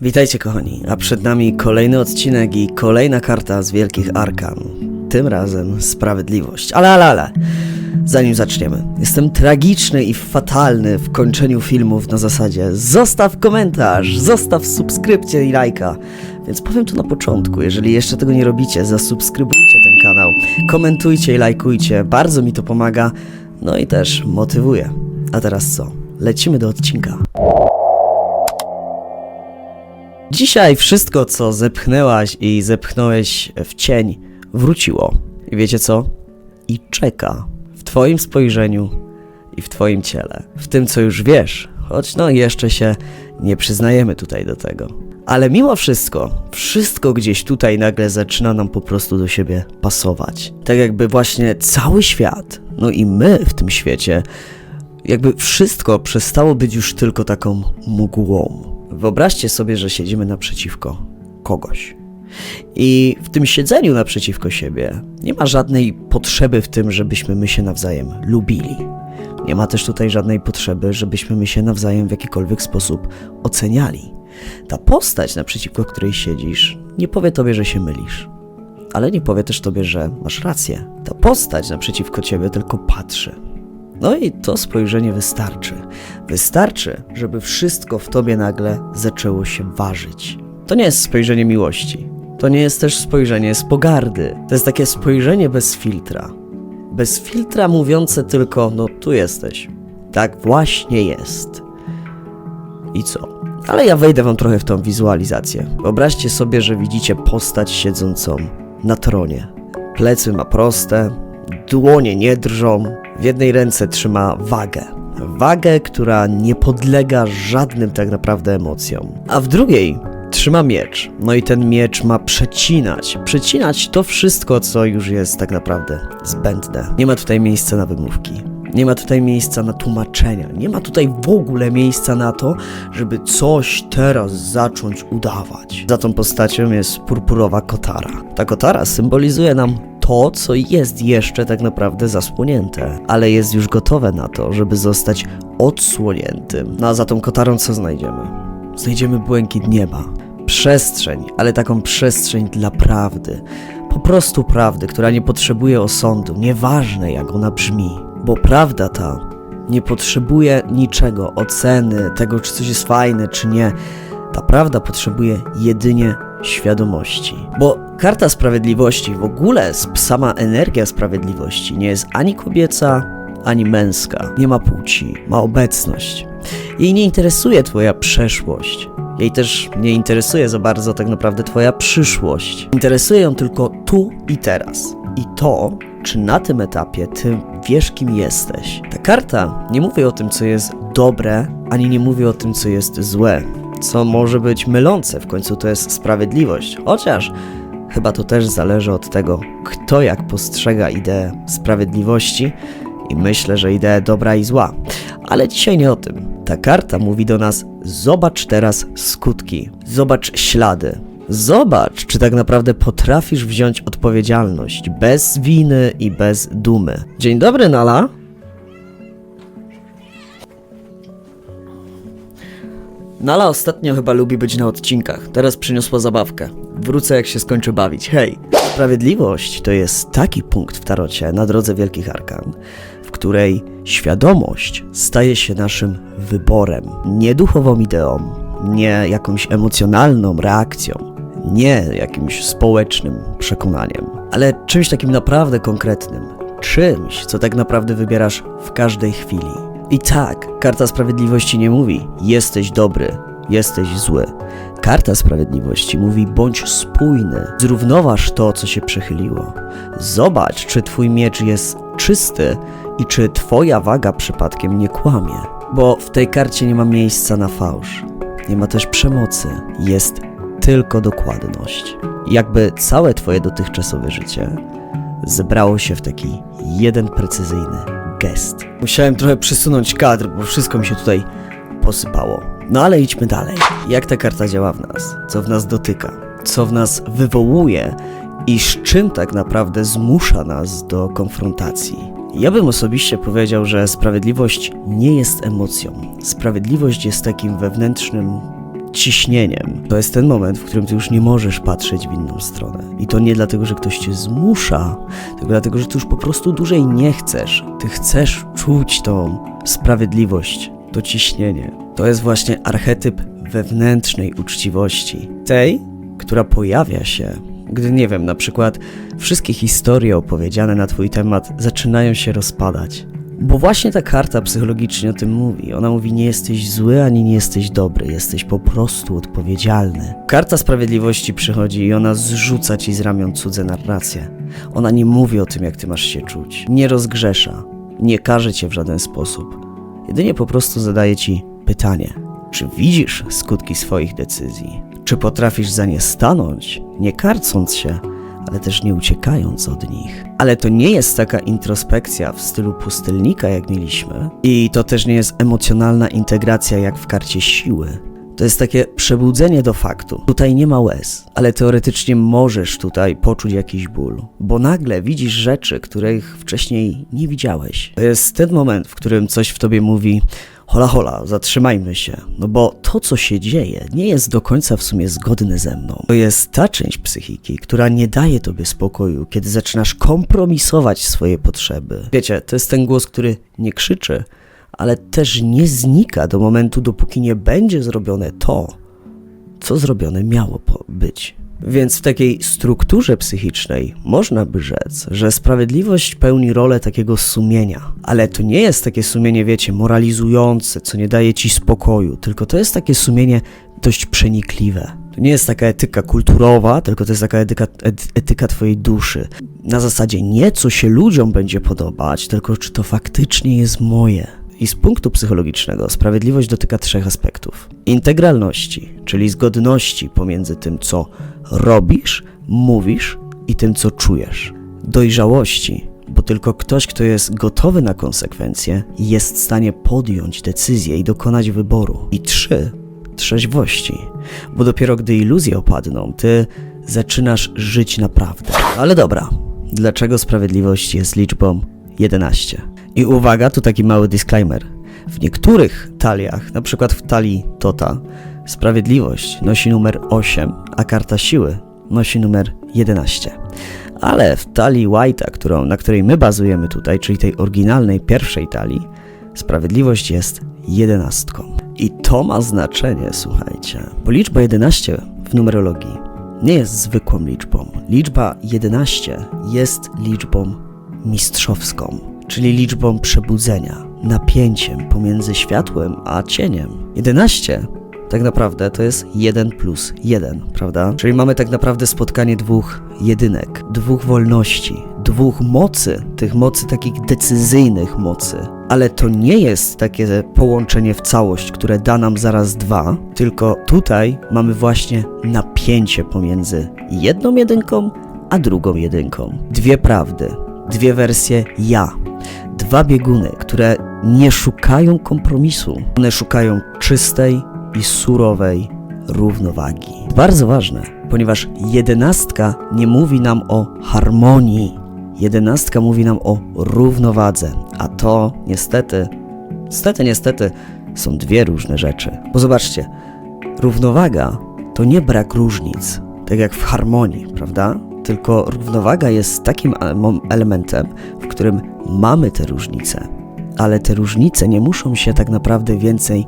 Witajcie kochani, a przed nami kolejny odcinek i kolejna karta z Wielkich Arkan. Tym razem Sprawiedliwość. Ale, ale, ale, zanim zaczniemy. Jestem tragiczny i fatalny w kończeniu filmów na zasadzie zostaw komentarz, zostaw subskrypcję i lajka. Więc powiem to na początku, jeżeli jeszcze tego nie robicie, zasubskrybujcie ten kanał, komentujcie i lajkujcie, bardzo mi to pomaga, no i też motywuje. A teraz co? Lecimy do odcinka. Dzisiaj wszystko, co zepchnęłaś i zepchnąłeś w cień, wróciło. I wiecie co? I czeka w Twoim spojrzeniu i w Twoim ciele. W tym, co już wiesz, choć no jeszcze się nie przyznajemy tutaj do tego. Ale mimo wszystko, wszystko gdzieś tutaj nagle zaczyna nam po prostu do siebie pasować. Tak jakby właśnie cały świat, no i my w tym świecie, jakby wszystko przestało być już tylko taką mgłą. Wyobraźcie sobie, że siedzimy naprzeciwko kogoś. I w tym siedzeniu naprzeciwko siebie nie ma żadnej potrzeby w tym, żebyśmy my się nawzajem lubili. Nie ma też tutaj żadnej potrzeby, żebyśmy my się nawzajem w jakikolwiek sposób oceniali. Ta postać, naprzeciwko której siedzisz, nie powie tobie, że się mylisz, ale nie powie też tobie, że masz rację. Ta postać naprzeciwko ciebie tylko patrzy. No i to spojrzenie wystarczy. Wystarczy, żeby wszystko w tobie nagle zaczęło się ważyć. To nie jest spojrzenie miłości. To nie jest też spojrzenie z pogardy. To jest takie spojrzenie bez filtra. Bez filtra mówiące tylko, no tu jesteś. Tak właśnie jest. I co? Ale ja wejdę wam trochę w tą wizualizację. Wyobraźcie sobie, że widzicie postać siedzącą na tronie. Plecy ma proste, dłonie nie drżą, w jednej ręce trzyma wagę. Wagę, która nie podlega żadnym tak naprawdę emocjom. A w drugiej trzyma miecz. No i ten miecz ma przecinać. Przecinać to wszystko, co już jest tak naprawdę zbędne. Nie ma tutaj miejsca na wymówki. Nie ma tutaj miejsca na tłumaczenia. Nie ma tutaj w ogóle miejsca na to, żeby coś teraz zacząć udawać. Za tą postacią jest purpurowa kotara. Ta kotara symbolizuje nam to, co jest jeszcze tak naprawdę zasłonięte, ale jest już gotowe na to, żeby zostać odsłoniętym. No a za tą kotarą co znajdziemy? Znajdziemy błękit nieba. Przestrzeń, ale taką przestrzeń dla prawdy. Po prostu prawdy, która nie potrzebuje osądu, nieważne jak ona brzmi. Bo prawda ta nie potrzebuje niczego, oceny, tego czy coś jest fajne, czy nie. Ta prawda potrzebuje jedynie świadomości. Bo karta sprawiedliwości, w ogóle sama energia sprawiedliwości nie jest ani kobieca, ani męska. Nie ma płci, ma obecność. Jej nie interesuje Twoja przeszłość. Jej też nie interesuje za bardzo tak naprawdę Twoja przyszłość. Interesuje ją tylko tu i teraz. I to, czy na tym etapie Ty wiesz, kim jesteś. Ta karta nie mówi o tym, co jest dobre, ani nie mówi o tym, co jest złe. Co może być mylące, w końcu to jest sprawiedliwość. Chociaż chyba to też zależy od tego, kto jak postrzega ideę sprawiedliwości i myślę, że ideę dobra i zła. Ale dzisiaj nie o tym. Ta karta mówi do nas: zobacz teraz skutki, zobacz ślady. Zobacz, czy tak naprawdę potrafisz wziąć odpowiedzialność bez winy i bez dumy. Dzień dobry, Nala. Nala ostatnio chyba lubi być na odcinkach. Teraz przyniosła zabawkę. Wrócę jak się skończy bawić. Hej! Sprawiedliwość to jest taki punkt w tarocie na drodze Wielkich Arkan, w której świadomość staje się naszym wyborem. Nie duchową ideą, nie jakąś emocjonalną reakcją, nie jakimś społecznym przekonaniem, ale czymś takim naprawdę konkretnym. Czymś, co tak naprawdę wybierasz w każdej chwili. I tak, karta sprawiedliwości nie mówi jesteś dobry, jesteś zły. Karta sprawiedliwości mówi bądź spójny, zrównoważ to, co się przechyliło. Zobacz, czy twój miecz jest czysty i czy twoja waga przypadkiem nie kłamie. Bo w tej karcie nie ma miejsca na fałsz. Nie ma też przemocy. Jest tylko dokładność. Jakby całe twoje dotychczasowe życie zebrało się w taki jeden precyzyjny gest. Musiałem trochę przysunąć kadr, bo wszystko mi się tutaj posypało. No ale idźmy dalej. Jak ta karta działa w nas? Co w nas dotyka? Co w nas wywołuje? I z czym tak naprawdę zmusza nas do konfrontacji? Ja bym osobiście powiedział, że sprawiedliwość nie jest emocją. Sprawiedliwość jest takim wewnętrznym ciśnieniem. To jest ten moment, w którym ty już nie możesz patrzeć w inną stronę. I to nie dlatego, że ktoś cię zmusza, tylko dlatego, że ty już po prostu dłużej nie chcesz. Ty chcesz czuć tą sprawiedliwość, to ciśnienie. To jest właśnie archetyp wewnętrznej uczciwości. Tej, która pojawia się, gdy nie wiem, na przykład wszystkie historie opowiedziane na twój temat zaczynają się rozpadać. Bo właśnie ta karta psychologicznie o tym mówi. Ona mówi: Nie jesteś zły ani nie jesteś dobry, jesteś po prostu odpowiedzialny. Karta sprawiedliwości przychodzi i ona zrzuca ci z ramion cudze narracje. Ona nie mówi o tym, jak ty masz się czuć, nie rozgrzesza, nie każe cię w żaden sposób. Jedynie po prostu zadaje ci pytanie: czy widzisz skutki swoich decyzji? Czy potrafisz za nie stanąć, nie karcąc się, ale też nie uciekając od nich. Ale to nie jest taka introspekcja w stylu pustelnika, jak mieliśmy, i to też nie jest emocjonalna integracja, jak w karcie siły. To jest takie przebudzenie do faktu. Tutaj nie ma łez, ale teoretycznie możesz tutaj poczuć jakiś ból, bo nagle widzisz rzeczy, których wcześniej nie widziałeś. To jest ten moment, w którym coś w tobie mówi: hola hola, zatrzymajmy się, no bo to, co się dzieje, nie jest do końca w sumie zgodne ze mną. To jest ta część psychiki, która nie daje tobie spokoju, kiedy zaczynasz kompromisować swoje potrzeby. Wiecie, to jest ten głos, który nie krzyczy, ale też nie znika do momentu, dopóki nie będzie zrobione to, co zrobione miało być. Więc w takiej strukturze psychicznej można by rzec, że sprawiedliwość pełni rolę takiego sumienia, ale to nie jest takie sumienie, wiecie, moralizujące, co nie daje ci spokoju, tylko to jest takie sumienie dość przenikliwe. To nie jest taka etyka kulturowa, tylko to jest taka etyka, ety- etyka twojej duszy. Na zasadzie nie co się ludziom będzie podobać, tylko czy to faktycznie jest moje. I z punktu psychologicznego sprawiedliwość dotyka trzech aspektów: integralności, czyli zgodności pomiędzy tym, co robisz, mówisz i tym, co czujesz. Dojrzałości, bo tylko ktoś, kto jest gotowy na konsekwencje, jest w stanie podjąć decyzję i dokonać wyboru. I trzy, trzeźwości, bo dopiero gdy iluzje opadną, ty zaczynasz żyć naprawdę. Ale dobra, dlaczego sprawiedliwość jest liczbą 11? I uwaga, tu taki mały disclaimer. W niektórych taliach, na przykład w talii Tota, sprawiedliwość nosi numer 8, a karta siły nosi numer 11. Ale w talii White'a, którą, na której my bazujemy tutaj, czyli tej oryginalnej pierwszej talii, sprawiedliwość jest jedenastką. I to ma znaczenie, słuchajcie, bo liczba 11 w numerologii nie jest zwykłą liczbą. Liczba 11 jest liczbą mistrzowską, czyli liczbą przebudzenia, napięciem pomiędzy światłem a cieniem. 11 tak naprawdę to jest 1 plus 1, prawda? Czyli mamy tak naprawdę spotkanie dwóch jedynek, dwóch wolności, dwóch mocy, tych mocy takich decyzyjnych mocy. Ale to nie jest takie połączenie w całość, które da nam zaraz dwa, tylko tutaj mamy właśnie napięcie pomiędzy jedną jedynką a drugą jedynką. Dwie prawdy, dwie wersje ja, dwa bieguny, które nie szukają kompromisu. One szukają czystej i surowej równowagi. Bardzo ważne, ponieważ jedenastka nie mówi nam o harmonii. Jedenastka mówi nam o równowadze, a to niestety, niestety, niestety są dwie różne rzeczy. Bo zobaczcie, równowaga to nie brak różnic, tak jak w harmonii, prawda? Tylko równowaga jest takim ele- elementem, w którym mamy te różnice, ale te różnice nie muszą się tak naprawdę więcej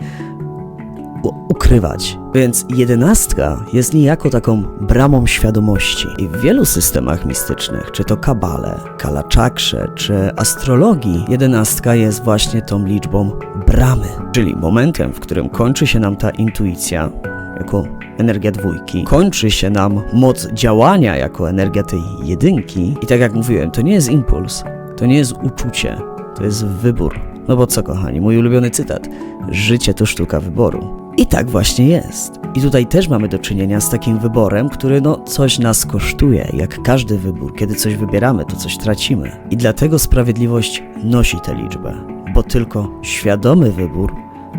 ukrywać. Więc jedenastka jest niejako taką bramą świadomości. I w wielu systemach mistycznych, czy to kabale, kalaczakrze, czy astrologii, jedenastka jest właśnie tą liczbą bramy, czyli momentem, w którym kończy się nam ta intuicja, jako energia dwójki, kończy się nam moc działania jako energia tej jedynki. I tak jak mówiłem, to nie jest impuls, to nie jest uczucie, to jest wybór. No bo co, kochani, mój ulubiony cytat: Życie to sztuka wyboru. I tak właśnie jest. I tutaj też mamy do czynienia z takim wyborem, który no coś nas kosztuje, jak każdy wybór. Kiedy coś wybieramy, to coś tracimy. I dlatego sprawiedliwość nosi tę liczbę, bo tylko świadomy wybór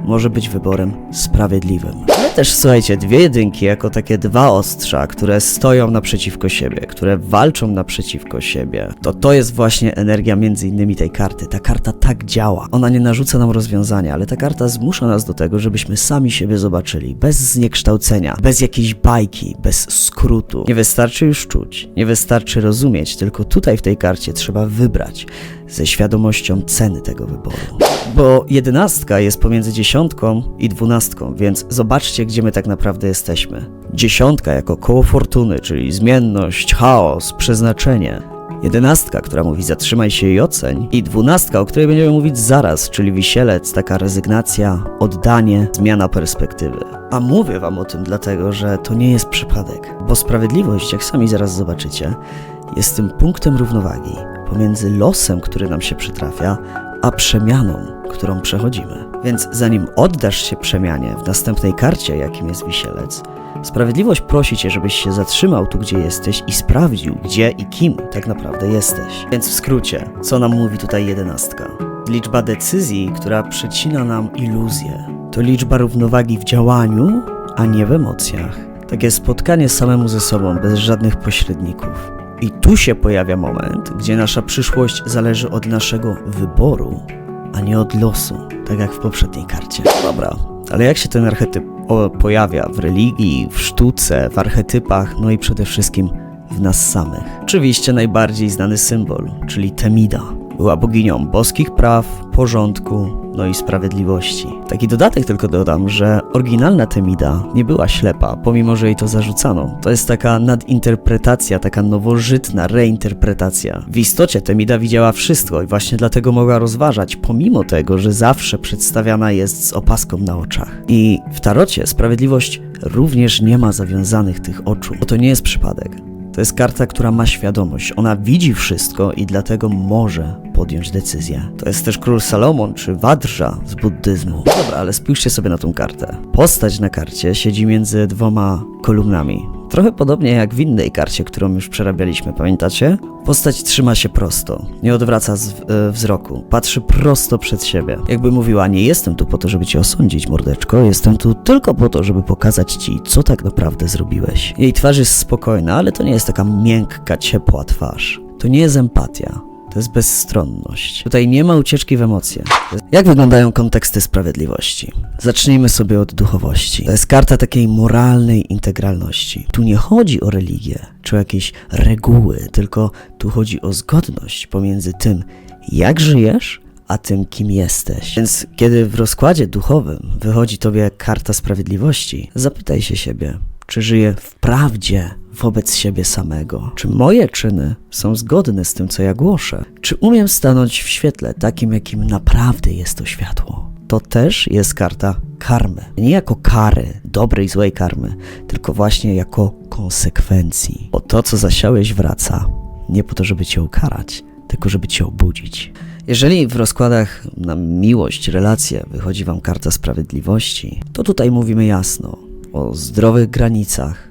może być wyborem sprawiedliwym. Ale też słuchajcie, dwie jedynki jako takie dwa ostrza, które stoją naprzeciwko siebie, które walczą naprzeciwko siebie, to to jest właśnie energia między innymi tej karty. Ta karta tak działa. Ona nie narzuca nam rozwiązania, ale ta karta zmusza nas do tego, żebyśmy sami siebie zobaczyli, bez zniekształcenia, bez jakiejś bajki, bez skrótu. Nie wystarczy już czuć, nie wystarczy rozumieć, tylko tutaj w tej karcie trzeba wybrać ze świadomością ceny tego wyboru. Bo jedenastka jest pomiędzy dziesiątką i dwunastką, więc zobaczcie, gdzie my tak naprawdę jesteśmy. Dziesiątka jako koło fortuny, czyli zmienność, chaos, przeznaczenie. Jedenastka, która mówi zatrzymaj się i oceń. I dwunastka, o której będziemy mówić zaraz, czyli wisielec, taka rezygnacja, oddanie, zmiana perspektywy. A mówię wam o tym dlatego, że to nie jest przypadek. Bo sprawiedliwość, jak sami zaraz zobaczycie, jest tym punktem równowagi pomiędzy losem, który nam się przytrafia, a przemianą, którą przechodzimy. Więc zanim oddasz się przemianie w następnej karcie, jakim jest wisielec, sprawiedliwość prosi cię, żebyś się zatrzymał tu, gdzie jesteś i sprawdził, gdzie i kim tak naprawdę jesteś. Więc w skrócie, co nam mówi tutaj jedenastka? Liczba decyzji, która przecina nam iluzję. To liczba równowagi w działaniu, a nie w emocjach. Takie spotkanie samemu ze sobą, bez żadnych pośredników. I tu się pojawia moment, gdzie nasza przyszłość zależy od naszego wyboru, a nie od losu, tak jak w poprzedniej karcie. Dobra, ale jak się ten archetyp pojawia w religii, w sztuce, w archetypach, no i przede wszystkim w nas samych? Oczywiście najbardziej znany symbol, czyli Temida. Była boginią boskich praw, porządku, no i sprawiedliwości. Taki dodatek tylko dodam, że oryginalna Temida nie była ślepa, pomimo że jej to zarzucano. To jest taka nadinterpretacja, taka nowożytna reinterpretacja. W istocie Temida widziała wszystko i właśnie dlatego mogła rozważać, pomimo tego, że zawsze przedstawiana jest z opaską na oczach. I w tarocie sprawiedliwość również nie ma zawiązanych tych oczu, bo to nie jest przypadek. To jest karta, która ma świadomość. Ona widzi wszystko i dlatego może podjąć decyzję. To jest też król Salomon czy Wadrża z buddyzmu. Dobra, ale spójrzcie sobie na tą kartę. Postać na karcie siedzi między dwoma kolumnami. Trochę podobnie jak w innej karcie, którą już przerabialiśmy, pamiętacie? Postać trzyma się prosto, nie odwraca z, e, wzroku, patrzy prosto przed siebie. Jakby mówiła, nie jestem tu po to, żeby cię osądzić, mordeczko, jestem tu tylko po to, żeby pokazać ci, co tak naprawdę zrobiłeś. Jej twarz jest spokojna, ale to nie jest taka miękka, ciepła twarz. To nie jest empatia. To jest bezstronność. Tutaj nie ma ucieczki w emocje. Jak wyglądają konteksty sprawiedliwości? Zacznijmy sobie od duchowości. To jest karta takiej moralnej integralności. Tu nie chodzi o religię czy o jakieś reguły, tylko tu chodzi o zgodność pomiędzy tym, jak żyjesz, a tym, kim jesteś. Więc kiedy w rozkładzie duchowym wychodzi tobie karta sprawiedliwości, zapytaj się siebie, czy żyję w prawdzie wobec siebie samego? Czy moje czyny są zgodne z tym, co ja głoszę? Czy umiem stanąć w świetle takim, jakim naprawdę jest to światło? To też jest karta karmy. Nie jako kary, dobrej złej karmy, tylko właśnie jako konsekwencji. Bo to, co zasiałeś, wraca. Nie po to, żeby cię ukarać, tylko żeby cię obudzić. Jeżeli w rozkładach na miłość, relacje wychodzi wam karta sprawiedliwości, to tutaj mówimy jasno o zdrowych granicach,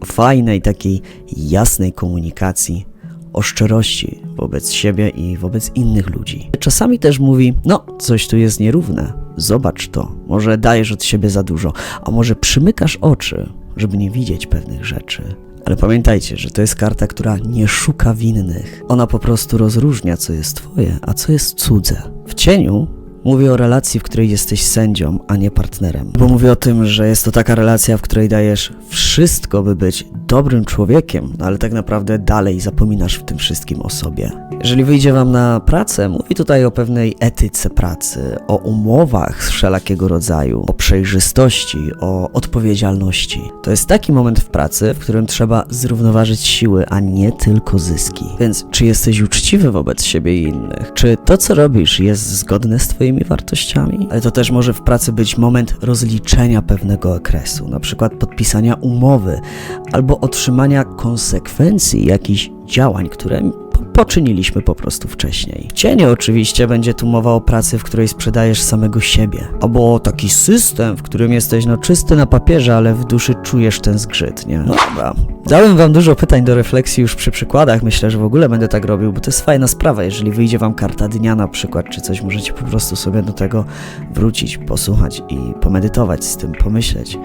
o fajnej, takiej jasnej komunikacji, o szczerości wobec siebie i wobec innych ludzi. Czasami też mówi, no, coś tu jest nierówne, zobacz to, może dajesz od siebie za dużo, a może przymykasz oczy, żeby nie widzieć pewnych rzeczy. Ale pamiętajcie, że to jest karta, która nie szuka winnych. Ona po prostu rozróżnia, co jest twoje, a co jest cudze. W cieniu Mówię o relacji, w której jesteś sędzią, a nie partnerem. Bo mówię o tym, że jest to taka relacja, w której dajesz wszystko, by być dobrym człowiekiem, ale tak naprawdę dalej zapominasz w tym wszystkim o sobie. Jeżeli wyjdzie wam na pracę, mówi tutaj o pewnej etyce pracy, o umowach wszelakiego rodzaju, o przejrzystości, o odpowiedzialności. To jest taki moment w pracy, w którym trzeba zrównoważyć siły, a nie tylko zyski. Więc czy jesteś uczciwy wobec siebie i innych? Czy to, co robisz, jest zgodne z twoimi wartościami? Ale to też może w pracy być moment rozliczenia pewnego okresu, na przykład podpisania umowy albo otrzymania konsekwencji jakichś działań, które poczyniliśmy po prostu wcześniej. Cienie oczywiście będzie tu mowa o pracy, w której sprzedajesz samego siebie. Albo taki system, w którym jesteś no czysty na papierze, ale w duszy czujesz ten zgrzyt, nie? No dobra. Dałem wam dużo pytań do refleksji już przy przykładach. Myślę, że w ogóle będę tak robił, bo to jest fajna sprawa. Jeżeli wyjdzie wam karta dnia na przykład, czy coś, możecie po prostu sobie do tego wrócić, posłuchać i pomedytować z tym, pomyśleć.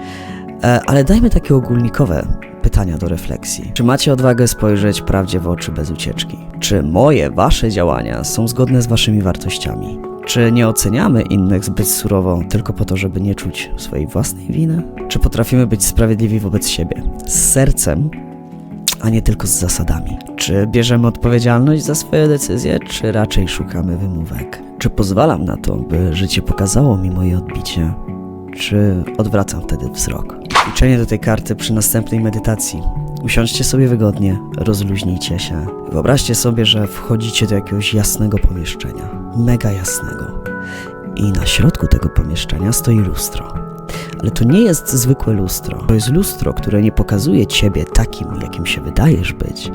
E, ale dajmy takie ogólnikowe pytania do refleksji. Czy macie odwagę spojrzeć prawdzie w oczy bez ucieczki? Czy moje, wasze działania są zgodne z waszymi wartościami? Czy nie oceniamy innych zbyt surowo tylko po to, żeby nie czuć swojej własnej winy? Czy potrafimy być sprawiedliwi wobec siebie? Z sercem, a nie tylko z zasadami? Czy bierzemy odpowiedzialność za swoje decyzje, czy raczej szukamy wymówek? Czy pozwalam na to, by życie pokazało mi moje odbicie, czy odwracam wtedy wzrok? Liczenie do tej karty przy następnej medytacji. Usiądźcie sobie wygodnie, rozluźnijcie się. Wyobraźcie sobie, że wchodzicie do jakiegoś jasnego pomieszczenia. Mega jasnego. I na środku tego pomieszczenia stoi lustro. Ale to nie jest zwykłe lustro. To jest lustro, które nie pokazuje ciebie takim, jakim się wydajesz być,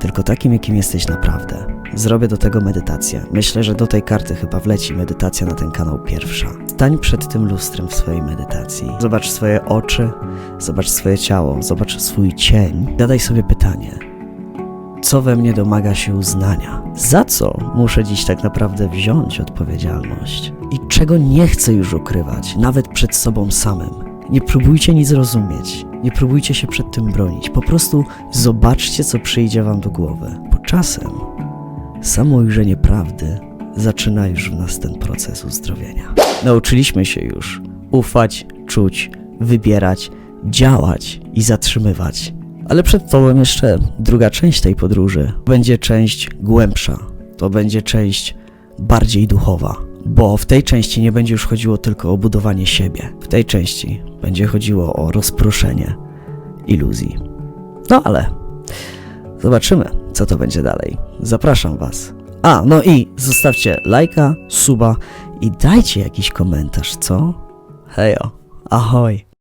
tylko takim, jakim jesteś naprawdę. Zrobię do tego medytację. Myślę, że do tej karty chyba wleci medytacja na ten kanał pierwsza. Stań przed tym lustrem w swojej medytacji. Zobacz swoje oczy, zobacz swoje ciało, zobacz swój cień. Zadaj sobie pytanie. Co we mnie domaga się uznania? Za co muszę dziś tak naprawdę wziąć odpowiedzialność? I czego nie chcę już ukrywać, nawet przed sobą samym? Nie próbujcie nic rozumieć, nie próbujcie się przed tym bronić. Po prostu zobaczcie, co przyjdzie wam do głowy. Bo czasem samo ujrzenie prawdy zaczyna już w nas ten proces uzdrowienia. Nauczyliśmy się już ufać, czuć, wybierać, działać i zatrzymywać. Ale przed Tobą jeszcze druga część tej podróży. Będzie część głębsza, to będzie część bardziej duchowa, bo w tej części nie będzie już chodziło tylko o budowanie siebie. W tej części będzie chodziło o rozproszenie iluzji. No ale zobaczymy, co to będzie dalej. Zapraszam Was. A, no i zostawcie lajka, suba i dajcie jakiś komentarz, co? Hejo, ahoj.